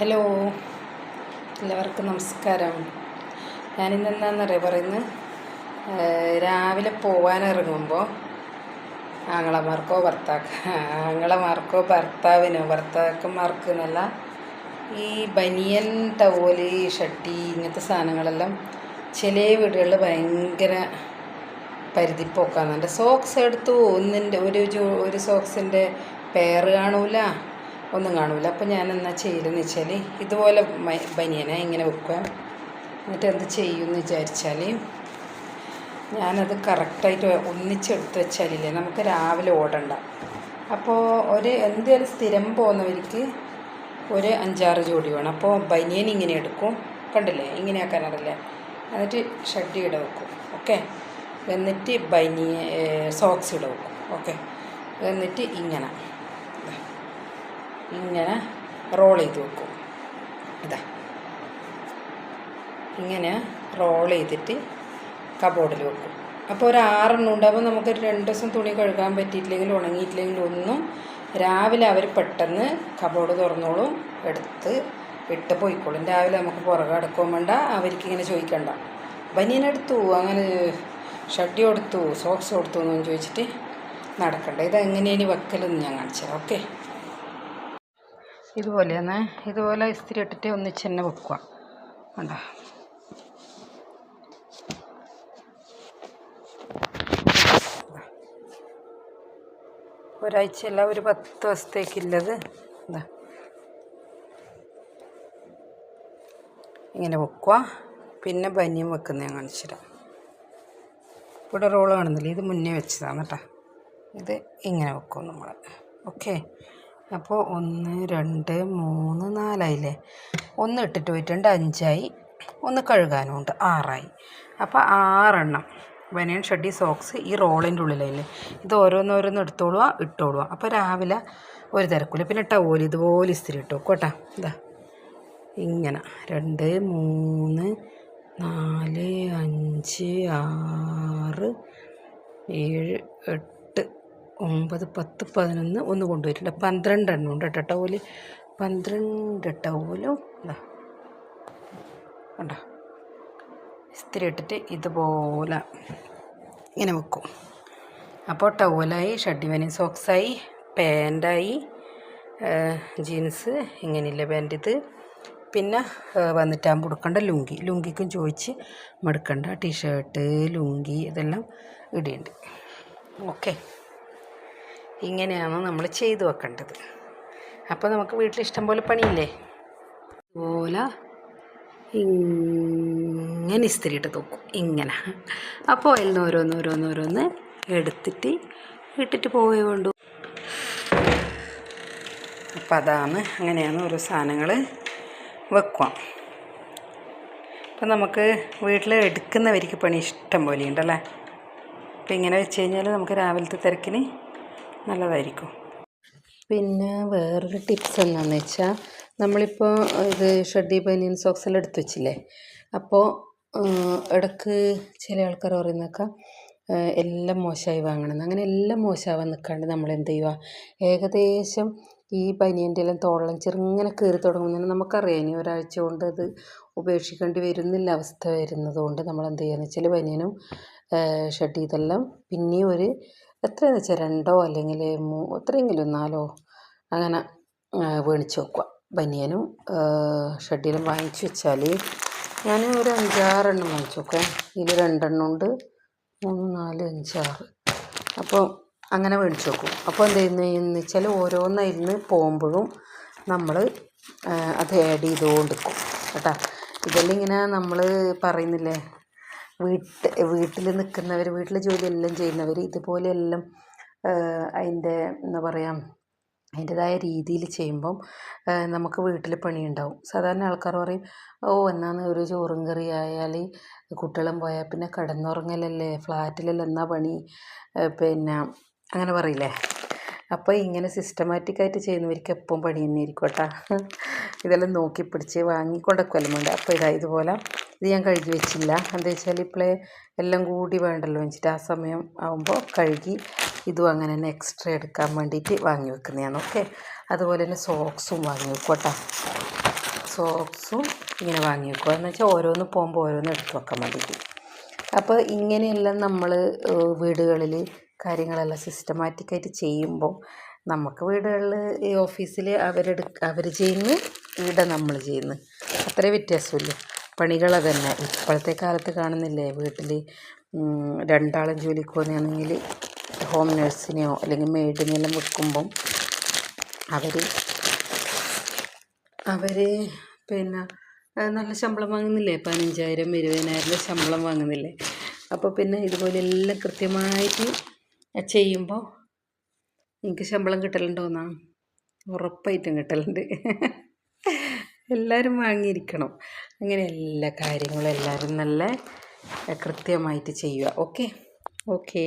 Hello. എല്ലാവർക്കും നമസ്കാരം. ഞാനിന്ന് എന്താണെന്നറിയാം പറയുന്നത് രാവിലെ പോവാനിറങ്ങുമ്പോൾ ആങ്ങളമാർക്കോ ഭർത്താക്ക ആങ്ങളമാർക്കോ ഭർത്താവിനോ ഭർത്താക്കന്മാർക്ക് എന്നല്ല ഈ ബനിയൻ ടവൽ ഷട്ടി ഇങ്ങനത്തെ സാധനങ്ങളെല്ലാം ചില വീടുകളിൽ ഭയങ്കര പരിധിപ്പോക്കാന്നുണ്ട് സോക്സ് എടുത്തു. ഒന്നിന്റെ ഒരു ഒരു സോക്സിന്റെ പെയർ കാണൂല. ഒന്നും കാണൂല. അപ്പം ഞാൻ എന്നാ ചെയ്യലെന്ന് വെച്ചാൽ ഇതുപോലെ ബനിയനെ ഇങ്ങനെ വെക്കുക എന്നിട്ട് എന്ത് ചെയ്യുമെന്ന് വിചാരിച്ചാൽ ഞാനത് കറക്റ്റായിട്ട് ഒന്നിച്ചെടുത്ത് വെച്ചാലില്ലേ നമുക്ക് രാവിലെ ഓടണ്ട. അപ്പോൾ ഒരു എന്തായാലും സ്ഥിരം പോകുന്നവർക്ക് ഒരു അഞ്ചാറ് ജോഡി വേണം. അപ്പോൾ ബനിയൻ ഇങ്ങനെ എടുക്കും. കണ്ടില്ലേ? ഇങ്ങനെ ആക്കാനറിയില്ലേ. എന്നിട്ട് ഷഡ്ഡി ഇട വെക്കും. ഓക്കെ? എന്നിട്ട് ബനിയ സോക്സ് ഇട വെക്കും. ഓക്കെ? എന്നിട്ട് ഇങ്ങനെ. ഇങ്ങനെ റോൾ ചെയ്ത് വെക്കും. ഇതാ. ഇങ്ങനെ റോൾ ചെയ്തിട്ട് കബോർഡിൽ വെക്കും. അപ്പോൾ ഒരു ആറെണ്ണം ഉണ്ടാകുമ്പോൾ നമുക്ക് രണ്ട് ദിവസം തുണി കഴുകാൻ പറ്റിയിട്ടില്ലെങ്കിൽ ഉണങ്ങിയിട്ടില്ലെങ്കിൽ ഒന്നും രാവിലെ അവർ പെട്ടെന്ന് കബോർഡ് തുറന്നോളും. എടുത്ത് ഇട്ട് പോയിക്കോളും. രാവിലെ നമുക്ക് പുറകെ അടക്കുകയും വേണ്ട. അവർക്ക് ഇങ്ങനെ ചോദിക്കണ്ട. ബനിയൻ എടുത്തു. അങ്ങനെ ഷഡ്ഡി കൊടുത്തു സോക്സ് കൊടുത്തു എന്നൊന്നും ചോദിച്ചിട്ട് നടക്കണ്ട. ഇത് എങ്ങനെയാണ് വെക്കലെന്ന് ഞാൻ കാണിച്ചു തരാം ഓക്കെ ഇതുപോലെ തന്നെ ഇതുപോലെ ഇസ്തിരി ഇട്ടിട്ട് ഒന്നിച്ച് തന്നെ വെക്കുക. കണ്ടോ? ഒരാഴ്ചയല്ല ഒരു പത്ത് ദിവസത്തേക്കുള്ളത് എന്താ ഇങ്ങനെ വെക്കുക. പിന്നെ ബനിയം വെക്കുന്ന ഞാൻ കാണിച്ചു തരാം. ഇവിടെ റോൾ കാണുന്നില്ല? ഇത് മുന്നേ വെച്ചതാണ് കേട്ടോ. ഇത് ഇങ്ങനെ വെക്കും നമ്മൾ ഓക്കെ. അപ്പോൾ ഒന്ന് രണ്ട് മൂന്ന് നാലായില്ലേ? ഒന്ന് ഇട്ടിട്ട് പോയിട്ടുണ്ട് അഞ്ചായി. ഒന്ന് കഴുകാനും ഉണ്ട് ആറായി. അപ്പോൾ ആറെണ്ണം. ബനിയൻ ഷഡ്ഡി സോക്സ് ഈ റോളിന്റെ ഉള്ളിലല്ലേ? ഇത് ഓരോന്നോരോന്ന് എടുത്തോളുക ഇട്ടോളുക അപ്പോൾ രാവിലെ ഒരു തിരക്കില്ല. പിന്നെ ടവോൽ ഇതുപോലെ ഇസ്തിരി ഇട്ടു കേട്ടോ. ഇതാ. ഇങ്ങനെ. രണ്ട് മൂന്ന് നാല് അഞ്ച് ആറ് ഏഴ് എട്ട് ഒമ്പത് പത്ത് പതിനൊന്ന് ഒന്ന് കൊണ്ടുവരില്ല. പന്ത്രണ്ട് എണ്ണം ഉണ്ട് കേട്ടോ ടവൽ പന്ത്രണ്ട് ടവലും ഇതാ കണ്ടോ? ഇസ്തിരി ഇട്ടിട്ട് ഇതുപോലെ ഇങ്ങനെ വെക്കും. അപ്പോൾ ടവലായി ഷഡിവനി വനി സോക്സായി പാന്റായി ജീൻസ് ഇങ്ങനെയില്ല പാന്റ് ഇത്. പിന്നെ വന്നിട്ടാകുമ്പോൾ കൊടുക്കേണ്ട ലുങ്കി. ലുങ്കിക്കും ചോദിച്ച് മടുക്കണ്ട ടീഷർട്ട് ലുങ്കി ഇതെല്ലാം ഇടിയുണ്ട് ഓക്കെ. ഇങ്ങനെയാണ് നമ്മൾ ചെയ്തു വെക്കേണ്ടത്. അപ്പോൾ നമുക്ക് വീട്ടിൽ ഇഷ്ടം പോലെ പണിയില്ലേ? അതുപോലെ ഇങ്ങനെ ഇസ്തിരി ഇട്ട് തൂക്കും. ഇങ്ങനെ. അപ്പോൾ അതിൽ നിന്ന് ഓരോന്ന് ഓരോന്ന് ഓരോന്ന് എടുത്തിട്ട് ഇട്ടിട്ട് പോവേ വേണ്ടു. അപ്പം അതാണ് അങ്ങനെയാണ് ഓരോ സാധനങ്ങൾ വെക്കുക. അപ്പം നമുക്ക് വീട്ടിൽ എടുക്കുന്നവർക്ക് പണി ഇഷ്ടം പോലെ ഉണ്ടല്ലേ അപ്പം ഇങ്ങനെ വെച്ച് കഴിഞ്ഞാൽ നമുക്ക് രാവിലത്തെ തിരക്കിന് നല്ലതായിരിക്കും. പിന്നെ വേറൊരു ടിപ്സ് എന്താണെന്ന് വെച്ചാൽ നമ്മളിപ്പോൾ ഇത് ഷെഡി ബനിയൻ സോക്സ് എല്ലാം എടുത്ത് വെച്ചില്ലേ? അപ്പോൾ ഇടയ്ക്ക് ചില ആൾക്കാർ പറയുന്നൊക്കെ എല്ലാം മോശമായി വാങ്ങണമെന്ന് അങ്ങനെ എല്ലാം മോശമാവാൻ നിൽക്കാണ്ട് നമ്മൾ എന്ത് ചെയ്യുക ഏകദേശം ഈ പനിയന്റെ എല്ലാം തോളം ചെറുങ്ങനെ കയറി തുടങ്ങുന്നതിന് നമുക്കറിയാം ഇനി ഒരാഴ്ച കൊണ്ട് അത് ഉപേക്ഷിക്കേണ്ടി വരുന്നില്ല അവസ്ഥ വരുന്നത് കൊണ്ട് നമ്മൾ എന്ത് ചെയ്യുകയെന്ന് വെച്ചാൽ ബനിയനും ഷഡ്ഡി ചെയ്തെല്ലാം. പിന്നെയും ഒരു എത്രയെന്ന് വെച്ചാൽ രണ്ടോ അല്ലെങ്കിൽ മൂ എത്രയെങ്കിലും നാലോ അങ്ങനെ വേണിച്ച് വെക്കുക ബനിയനും ഷെഡിലും വാങ്ങിച്ചു വെച്ചാൽ ഞാൻ ഒരു അഞ്ചാറെണ്ണം വാങ്ങിച്ചു വെക്കാം ഇതിൽ രണ്ടെണ്ണം ഉണ്ട്. മൂന്ന് നാല് അഞ്ചാറ്. അപ്പോൾ അങ്ങനെ മേടിച്ച് വെക്കും. അപ്പോൾ എന്ത് ചെയ്യുന്നതെന്ന് വെച്ചാൽ ഓരോന്നായിരുന്നു പോകുമ്പോഴും നമ്മൾ അത് ആഡ് ചെയ്തുകൊണ്ടിരിക്കും കേട്ടോ? ഇതെല്ലാം ഇങ്ങനെ നമ്മൾ പറയുന്നില്ലേ? വീട്ട് വീട്ടിൽ നിൽക്കുന്നവർ വീട്ടിൽ ജോലിയെല്ലാം ചെയ്യുന്നവർ ഇതുപോലെയെല്ലാം അതിന്റെ എന്താ പറയുക അതിന്റെതായ രീതിയിൽ ചെയ്യുമ്പം നമുക്ക് വീട്ടിൽ പണിയുണ്ടാവും. സാധാരണ ആൾക്കാർ പറയും ഓ എന്നാന്ന് ഒരു ചോറും കറി ആയാൽ കുട്ടികളും പോയാൽ പിന്നെ കിടന്നുറങ്ങലല്ലേ ഫ്ലാറ്റിലല്ലേ എന്നാ പണി? പിന്നെ അങ്ങനെ പറയില്ലേ? അപ്പോൾ ഇങ്ങനെ സിസ്റ്റമാറ്റിക്കായിട്ട് ചെയ്യുന്നവർക്ക് എപ്പം പണി തന്നെ ആയിരിക്കും കേട്ടോ. ഇതെല്ലാം നോക്കി പിടിച്ച് വാങ്ങിക്കൊണ്ടൊക്കെ വേണ്ട അപ്പോൾ ഇതാ ഇതുപോലെ ഇത് ഞാൻ കഴുകി വെച്ചില്ല. എന്താ വെച്ചാൽ ഇപ്പോഴേ എല്ലാം കൂടി വേണ്ടല്ലോ വെച്ചിട്ട് ആ സമയം ആകുമ്പോൾ കഴുകി ഇതും അങ്ങനെ തന്നെ എക്സ്ട്രാ എടുക്കാൻ വേണ്ടിയിട്ട് വാങ്ങി വെക്കുന്നതാണ്. ഓക്കെ അതുപോലെ തന്നെ സോക്സും വാങ്ങി വെക്കും കേട്ടോ. സോക്സും ഇങ്ങനെ വാങ്ങി വെക്കുക എന്ന് വെച്ചാൽ ഓരോന്ന് പോകുമ്പോൾ ഓരോന്ന് എടുത്ത് വെക്കാൻ വേണ്ടിയിട്ട് അപ്പോൾ ഇങ്ങനെയെല്ലാം നമ്മൾ വീടുകളിൽ കാര്യങ്ങളെല്ലാം സിസ്റ്റമാറ്റിക്കായിട്ട് ചെയ്യുമ്പോൾ നമുക്ക് വീടുകളിൽ ഈ ഓഫീസിൽ അവരെടു അവർ ചെയ്യുന്നു ഇവിടെ നമ്മൾ ചെയ്യുന്നു അത്രേ വ്യത്യാസമില്ല പണികൾ തന്നെ ഇപ്പോഴത്തെ കാലത്ത് കാണുന്നില്ലേ വീട്ടിൽ രണ്ടാളും ജോലിക്ക് പോകുന്നതാണെങ്കിൽ ഹോം നേഴ്സിനെയോ അല്ലെങ്കിൽ മെയ്ഡിനെല്ലാം വെക്കുമ്പം അവർ അവർ പിന്നെ നല്ല ശമ്പളം വാങ്ങുന്നില്ലേ? പതിനഞ്ചായിരം ഇരുപതിനായിരം ശമ്പളം വാങ്ങുന്നില്ലേ? അപ്പോൾ പിന്നെ ഇതുപോലെ എല്ലാം കൃത്യമായിട്ട് ചെയ്യുമ്പോൾ എനിക്ക് ശമ്പളം കിട്ടലുണ്ടോന്നാ ഉറപ്പായിട്ടും കിട്ടലുണ്ട്. എല്ലാവരും വാങ്ങിയിരിക്കണം. അങ്ങനെ എല്ലാ കാര്യങ്ങളും എല്ലാവരും നല്ല കൃത്യമായിട്ട് ചെയ്യുക. Okay okay